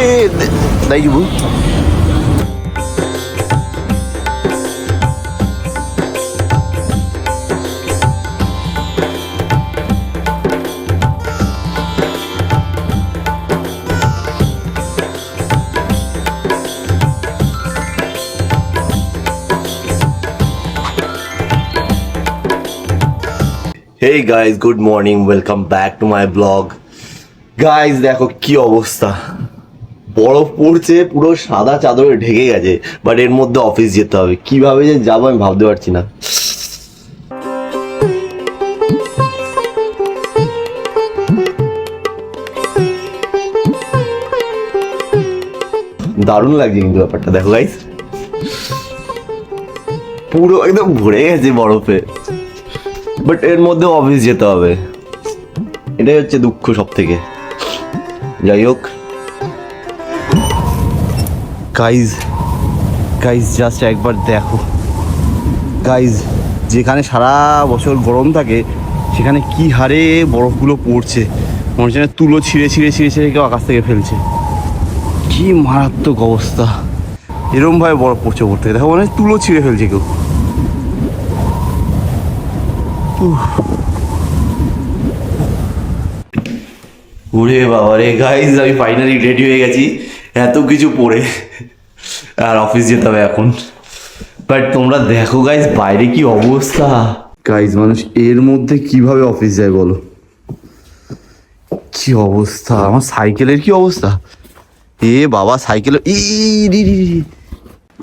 Hey guys, good morning. Welcome back to my blog. Guys, দেখো কি অবস্থা বরফ পড়ছে, পুরো সাদা চাদরে ঢেকে গেছে। বাট এর মধ্যে অফিস যেতে হবে। কীভাবে যে যাব আমি ভাবতে পারছি না। দারুণ লাগছে কিন্তু ব্যাপারটা। দেখো গাইজ পুরো একদম ভরে গেছে বরফে। বাট এর মধ্যে অফিস যেতে হবে। এটাই হচ্ছে দুঃখ সব থেকে যাই হোক। গাইজ গাইজ জাস্ট একবার দেখো। গাইজ যেখানে সারা বছর গরম থাকে, সেখানে কি হারে বরফগুলো পড়ছে। মনে হচ্ছে তুলো ছিঁড়ে ছিঁড়ে ছিঁড়ে ছিঁড়ে কেউ আকাশ থেকে ফেলছে। কি মারাত্মক অবস্থা। এরমভাবে বরফ পড়ছে পড়তে দেখো, মনে হয় তুলো ছিঁড়ে ফেলছে কেউ। ওরে বাবা রে গাইজ আমি ফাইনালি রেডি হয়ে গেছি। এত কিছু পরে আর অফিস যেতে হবে এখন। বাট তোমরা দেখো গাইজ বাইরে কি অবস্থা? গাইজ মানুষ, এর মধ্যে কীভাবে অফিস যায় বলো? কি অবস্থা? আমার সাইকেলের কি অবস্থা? এ বাবা, সাইকেল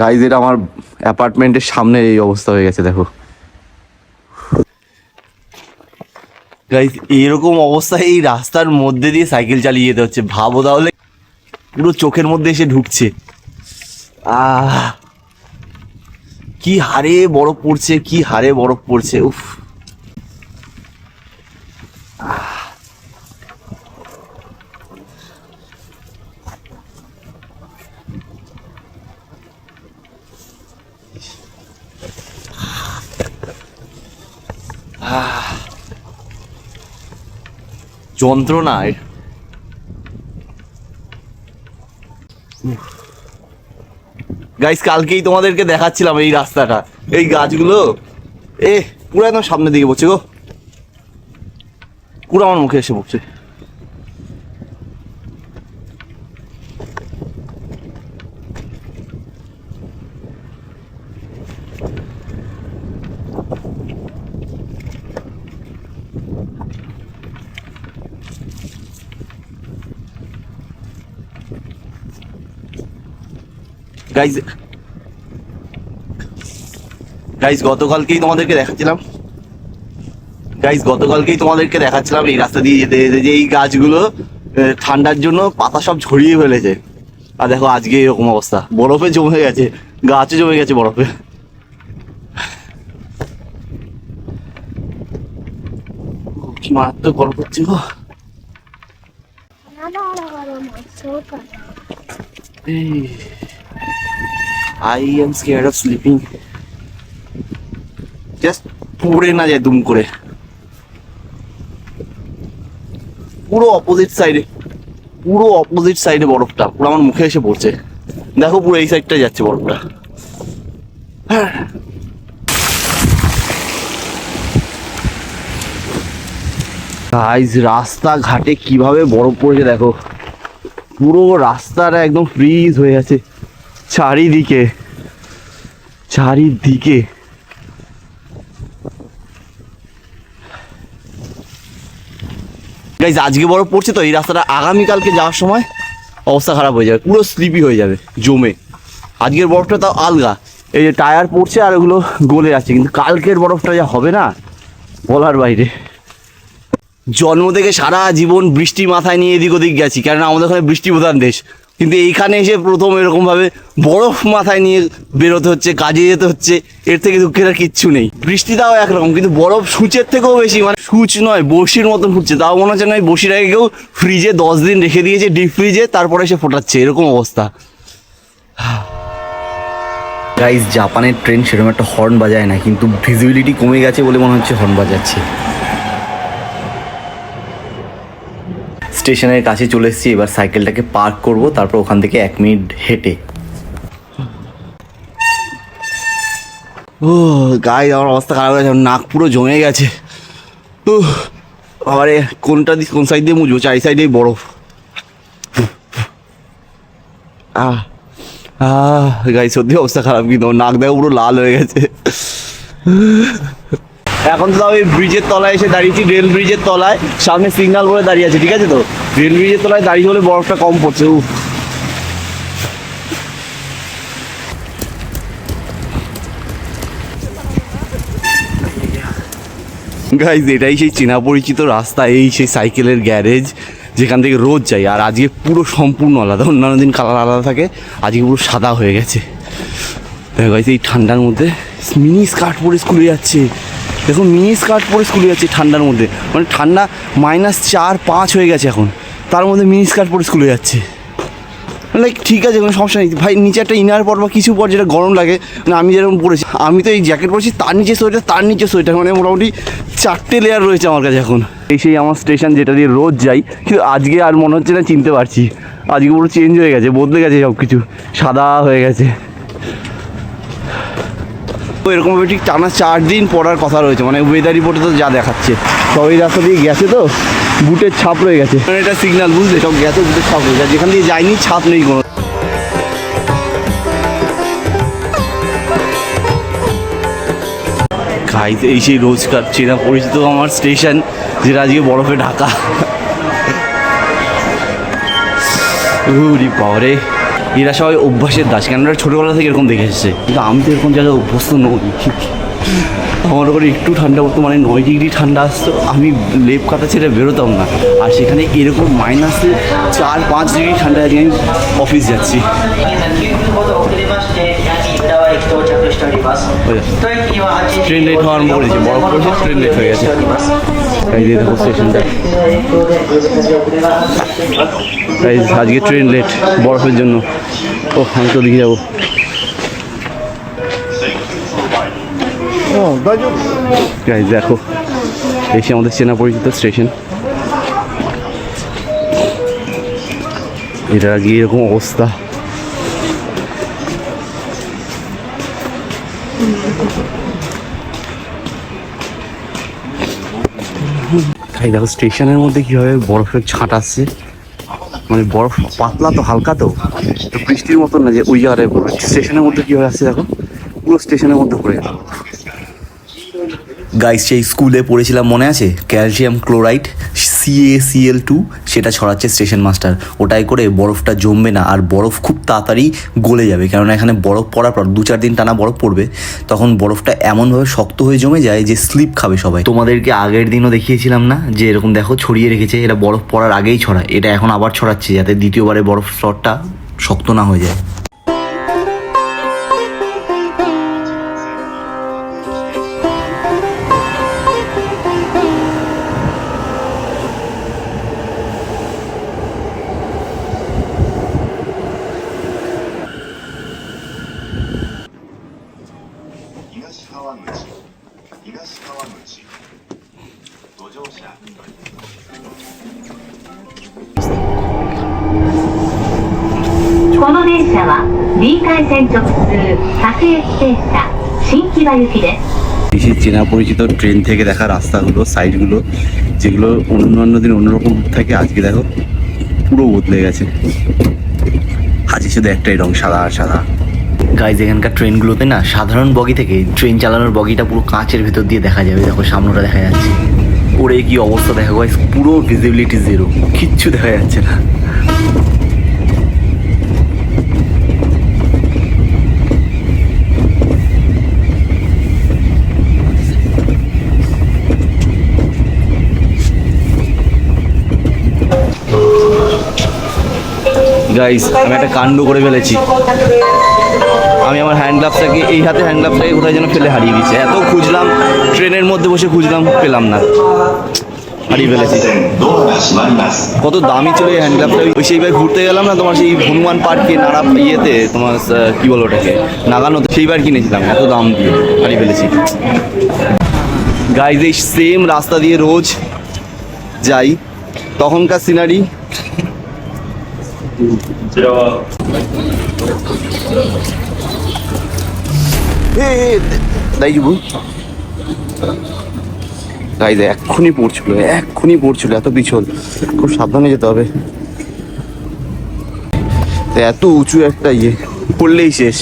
গাইজ এটা আমার অ্যাপার্টমেন্টের সামনে এই অবস্থা হয়ে গেছে, দেখো। গাইজ এরকম অবস্থায় এই রাস্তার মধ্যে দিয়ে সাইকেল চালিয়ে যেতে হচ্ছে। ভাবো তাহলে। পুরো চোখের মধ্যে এসে ঢুকছে। আহ, কি হারে বরফ পড়ছে, কি হারে বরফ পড়ছে, উফ। যন্ত্রণা গাইস কালকেই তোমাদেরকে দেখাচ্ছিলাম এই রাস্তাটা। এই গাছগুলো এ পুরো একদম সামনের দিকে পড়ছে গো। পুরো আমার মুখে এসে পড়ছে। গাইজ গাইজ গতকালকেই তোমাদেরকে দেখাচ্ছিলাম গাইজ গতকালকেই তোমাদেরকে দেখাচ্ছিলাম এই রাস্তা দিয়ে যেতে যেতে যে এই গাছগুলো ঠান্ডার জন্য পাতা সব ঝরিয়ে ফেলেছে আর দেখো আজকে এরকম অবস্থা বরফে জমে গেছে গাছে জমে গেছে বরফে কি মারাত্মক বরফ হচ্ছে গো এই I am scared of slipping just পড়ে না যায় দুম করে। পুরো অপোজিট সাইডে পুরো অপোজিট সাইডে বরফটা, পুরো আমার মুখে এসে পড়ছে। দেখো পুরো এই সাইডটা যাচ্ছে বরফটা। গাইজ রাস্তাঘাটে কীভাবে বরফ পড়েছে দেখো। পুরো রাস্তাটা একদম ফ্রিজ হয়ে আছে চারিদিকে চারিদিকে। গাইজ আজকে বরফ পড়ছে তো, এই রাস্তাটা আগামীকালকে যাওয়ার সময় অবস্থা খারাপ হয়ে যাবে, পুরো স্লিপি হয়ে যাবে, জমে। আজকের বরফটা তাও আলগা। এই যে টায়ার পড়ছে আর ওগুলো গলে যাচ্ছে, কিন্তু কালকের বরফটা যা হবে না, বলার বাইরে। জন্ম থেকে সারা জীবন বৃষ্টি মাথায় নিয়ে এদিক ওদিক গেছি, কেননা আমাদের ওখানে বৃষ্টি প্রধান দেশ। কিন্তু এইখানে এসে প্রথম এরকমভাবে বরফ মাথায় নিয়ে বেরোতে হচ্ছে, কাজে যেতে হচ্ছে, এর থেকে দুঃখের আর কিচ্ছু নেই। বৃষ্টিটাও একরকম, কিন্তু বরফ সূচের থেকেও বেশি মানে সূচ নয় বসির মতন ফুটছে। তাও মনে হচ্ছে নয় বসির আগে কেউ ফ্রিজে দশ দিন রেখে দিয়েছে ডিপ ফ্রিজে তারপরে সে ফোটাচ্ছে, এরকম অবস্থা। গাইজ জাপানের ট্রেন সেরকম একটা হর্ন বাজায় না, কিন্তু ভিজিবিলিটি কমে গেছে বলে মনে হচ্ছে হর্ন বাজাচ্ছে। স্টেশনের কাছে চলে এসেছি, এবার সাইকেলটাকে পার্ক করব, তারপর ওখান থেকে এক মিনিট হেঁটে। ও গায়ে আমার অবস্থা খারাপ হয়ে নাক পুরো জমে গেছে। বাবারে কোনটা দিয়ে কোন সাইড দিয়ে মুছবো? চারি সাইডেই বরফ। আহ আহ সত্যি অবস্থা খারাপ কিন্তু, নাক দেখো পুরো লাল হয়ে গেছে। এখন তো তাও ব্রিজের তলায় এসে দাঁড়িয়েছি রেল ব্রিজের তলায়। সামনে সিগনাল বলে দাঁড়িয়ে আছে ঠিক আছে তো? রেল ব্রিজের তলায় দাঁড়িয়ে হলে বরফটা কম পড়ছে উফ। গাইজ এটাই সেই চেনা পরিচিত রাস্তা এই সেই সাইকেলের গ্যারেজ যেখান থেকে রোজ যাই। আর আজকে পুরো সম্পূর্ণ আলাদা অন্যান্য দিন কালার আলাদা থাকে আজকে পুরো সাদা হয়ে গেছে। guys, এই ঠান্ডার মধ্যে মিনি স্কার্ট পরে স্কুলে যাচ্ছে। দেখুন মিনি স্কার্ট পরে স্কুলে যাচ্ছে ঠান্ডার মধ্যে। মানে ঠান্ডা মাইনাস চার, পাঁচ হয়ে গেছে এখন। তার মধ্যে মিনি স্কার্ট পরে স্কুলে যাচ্ছে। লাইক ঠিক আছে, কোনো সমস্যা নেই। ভাই, নিচে একটা ইনার পর বা কিছু পর যেটা গরম লাগে মানে আমি যেরকম পরেছি, আমি তো এই জ্যাকেট পরেছি, তার নিচে সোয়েটার, তার নিচে সোয়েটার মানে মোটামুটি চারটে লেয়ার রয়েছে আমার কাছে এখন। এই সেই আমার স্টেশন যেটা দিয়ে রোজ যাই, কিন্তু আজকে আর মনে হচ্ছে না চিনতে পারছি। আজকে পুরো চেঞ্জ হয়ে গেছে, বদলে গেছে সব কিছু সাদা হয়ে গেছে। তো এরকমভাবে ঠিক টানা চার দিন পড়ার কথা রয়েছে মানে ওয়েদার রিপোর্টে তো যা দেখাচ্ছে। সব এই রাস্তা দিয়ে গেছে তো, বুটের ছাপ রয়ে গেছে। মানে এটা সিগন্যাল বুঝলে, সব গেছে, বুটের ছাপ রয়ে গেছে যেখান দিয়ে যায়নি, ছাপ নেই কোনো। গাইজ এই সেই রোজকার চেনা পরিচিত আমার স্টেশন যেটা আজকে বরফে ঢাকা। উরি এরা সবাই অভ্যাসের দাস কেন এরা ছোটোবেলা থেকে এরকম দেখে এসেছে। কিন্তু আমি তো এরকম জায়গায় অভ্যস্ত নই। আমার ওখানে একটু ঠান্ডা পড়তো মানে নয় ডিগ্রি ঠান্ডা আসতো আমি লেপ কাটা ছেড়ে বেরোতাম না। আর সেখানে এরকম মাইনাসে চার পাঁচ ডিগ্রি ঠান্ডা আমি অফিস যাচ্ছি। ট্রেন লেট হওয়ার পড়েছে বড় পড়েছে ট্রেন লেট হয়ে গেছে। এই যে দেখো স্টেশনটা এই আজকে ট্রেন লেট বরফের জন্য। ও আমি তো দিকে যাব। গাইজ দেখো, এসে আমাদের চেনা পরিচিত স্টেশন এটা আগে এরকম অবস্থা। তাই দেখো, স্টেশনের মধ্যে কীভাবে বরফের ছাঁট আসছে। মানে বরফ পাতলা তো, হালকা তো। বৃষ্টির মতন না যে ওই আরে স্টেশনের মধ্যে কীভাবে আসছে দেখো? পুরো স্টেশনের মধ্যে পড়ে গেল। গাইস সেই স্কুলে পড়েছিলাম, মনে আছে? Calcium chloride. সিএসিএল টু সেটা ছড়াচ্ছে স্টেশন মাস্টার ওটাই করে বরফটা জমবে না, আর বরফ খুব তাড়াতাড়ি গলে যাবে। কেননা এখানে বরফ পড়ার পর দু চার দিন টানা বরফ পড়বে, তখন বরফটা এমনভাবে শক্ত হয়ে জমে যায় যে স্লিপ খাবে সবাই। তোমাদেরকে আগের দিনও দেখিয়েছিলাম না যে এরকম দেখো ছড়িয়ে রেখেছে এটা বরফ পড়ার আগেই ছড়ায়। এটা এখন আবার ছড়াচ্ছে যাতে দ্বিতীয়বারে বরফ স্তরটা শক্ত না হয়ে যায়। B 回線直通各駅停車新木場行きです বেশি চেনা পরিচিত ট্রেন থেকে দেখা রাস্তাগুলো সাইডগুলো যেগুলো অন্যান্য দিন অন্যরকম থাকে আজকে দেখো পুরো বদলে গেছে আজকে শুধু একটাই রং সাদা আর সাদা গাইজ এখানকার ট্রেনগুলোতে না সাধারণ বগি থেকে ট্রেন চালানোর বগিটা পুরো কাঁচের ভেতর দিয়ে দেখা যাবে দেখো সামনেটা দেখা যাচ্ছে ওরে কি অবস্থা দেখা গাইজ পুরো ভিজিবিলিটি জিরো কিচ্ছু দেখা যাচ্ছে না গাইস আমি একটা কাণ্ড করে ফেলেছি। আমি আমার হ্যান্ড গ্লাভসটাকে এই হাতে হ্যান্ড গ্লাভসটাকে কোথায় যেন ফেলে হারিয়ে দিচ্ছে এত খুঁজলাম, ট্রেনের মধ্যে বসে খুঁজলাম, পেলাম না। হারিয়ে ফেলেছি। কত দামি ছিল এই হ্যান্ড গ্লাভটা ওই সেই ভাই ঘুরতে গেলাম না, তোমার সেই হনুমান পার্কে নাড়া ইয়েতে, তোমার কী বলো ওটাকে, নাগানোতে। সেইবার কিনেছিলাম, এত দাম দিয়ে হারিয়ে ফেলেছি। গাইজ এই সেম রাস্তা দিয়ে রোজ যাই। তখনকার সিনারি তাই যাব গাইজ এক্ষুনি পড়ছিল এক্ষুনি পড়ছিল, এত পিছল। খুব সাবধানে যেতে হবে। এত উঁচু একটা ইয়ে পড়লেই শেষ।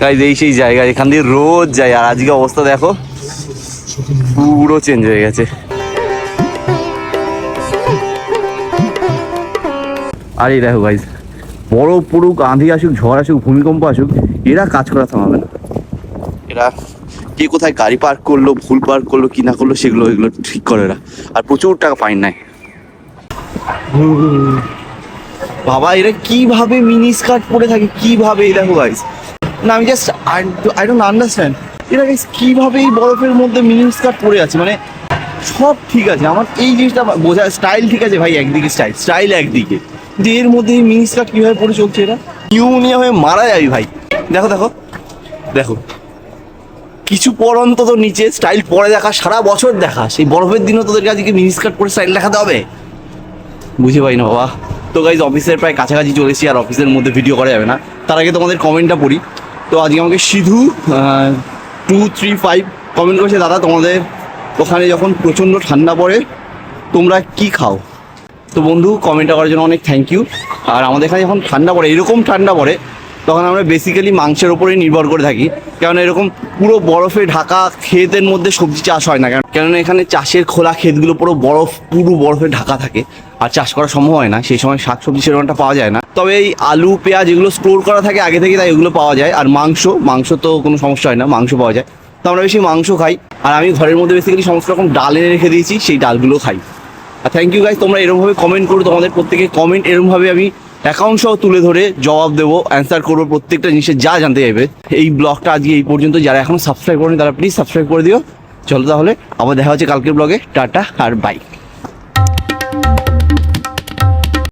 গাইজ এই সেই জায়গা, এখান দিয়ে রোজ যায় আর আজকে অবস্থা দেখো, পুরো চেঞ্জ হয়ে গেছে। আর এই দেখো গাইজ বড় পড়ুক আঁধি আসুক, ঝড় আসুক, ভূমিকম্প আসুক, এরা কাজ করা থামাবে না। এরা কে কোথায় গাড়ি পার্ক করল, ভুল পার্ক করল, কি না করল, সেগুলো এগুলো ঠিক করে এরা আর প্রচুর টাকা ফাইন নেয়। বাবা, এরা কীভাবে মিনি স্কার্ট পরে থাকে, কীভাবে? এই দেখো গাইস না, আমি just I I don't understand এরা গাইস কীভাবে এই বরফের মধ্যে মিনি স্কার্ট পরে আছে? মানে সব ঠিক আছে। আমার এই জিনিসটা বোঝা স্টাইল ঠিক আছে ভাই, একদিকে স্টাইল স্টাইল একদিকে। এর মধ্যে এই মিনি স্কার্ট কীভাবে পরে চলছে এরা নিউমোনিয়া হয়ে মারা যাবি ভাই। দেখো দেখো। দেখো। কিছু পর অন্তত নিচে স্টাইল পরে দেখা, সারা বছর দেখা। সেই বরফের দিনও তোদেরকে আজকে মিনি স্কার্ট পরে স্টাইল দেখাতে হবে। বুঝে পাই না বাবা। তো গাইজ অফিসের প্রায় কাছাকাছি চলেছি আর অফিসের মধ্যে ভিডিও করা যাবে না। তার আগে তোমাদের কমেন্টটা পড়ি। তো আজকে আমাকে Sidhu two three five comment করেছে, দাদা, তোমাদের ওখানে যখন প্রচণ্ড ঠান্ডা পড়ে, তোমরা কি খাও? তো বন্ধু কমেন্টটা করার জন্য অনেক থ্যাংক ইউ আর আমাদের এখানে যখন ঠান্ডা পড়ে, এরকম ঠান্ডা পড়ে, তখন আমরা বেসিক্যালি মাংসের ওপরেই নির্ভর করে থাকি। কারণ এরকম পুরো বরফে ঢাকা ক্ষেতের মধ্যে সবজি চাষ হয় না। কারণ কেননা এখানে চাষের খোলা ক্ষেতগুলো পুরো বরফ, পুরো বরফে ঢাকা থাকে। আর চাষ করা সম্ভব হয় না। সেই সময় শাকসবজি সেরকমটা পাওয়া যায় না। তবে এই আলু, পেঁয়াজ এগুলো স্টোর করা থাকে, আগে থেকে তাই এগুলো পাওয়া যায়। আর মাংস মাংস তো কোনো সমস্যা হয় না, মাংস পাওয়া যায়। তো আমরা বেশি মাংস খাই। আর আমি ঘরের মধ্যে বেসিক্যালি সমস্ত রকম ডাল এনে রেখে দিয়েছি, সেই ডালগুলো খাই। আর থ্যাংক ইউ গাইজ তোমরা এরমভাবে কমেন্ট করো, তোমাদের প্রত্যেকে কমেন্ট এরমভাবে আমি অ্যাকাউন্ট সহ তুলে ধরে জবাব দেবো অ্যান্সার করব প্রত্যেকটা জিনিসের যা জানতে চাইবে। এই ব্লগটা আজকে এই পর্যন্ত, যারা এখন সাবস্ক্রাইব করেনি তারা প্লিজ সাবস্ক্রাইব করে দিও। চলো তাহলে, আবার দেখা হচ্ছে কালকের ব্লগে টাটা আর বাই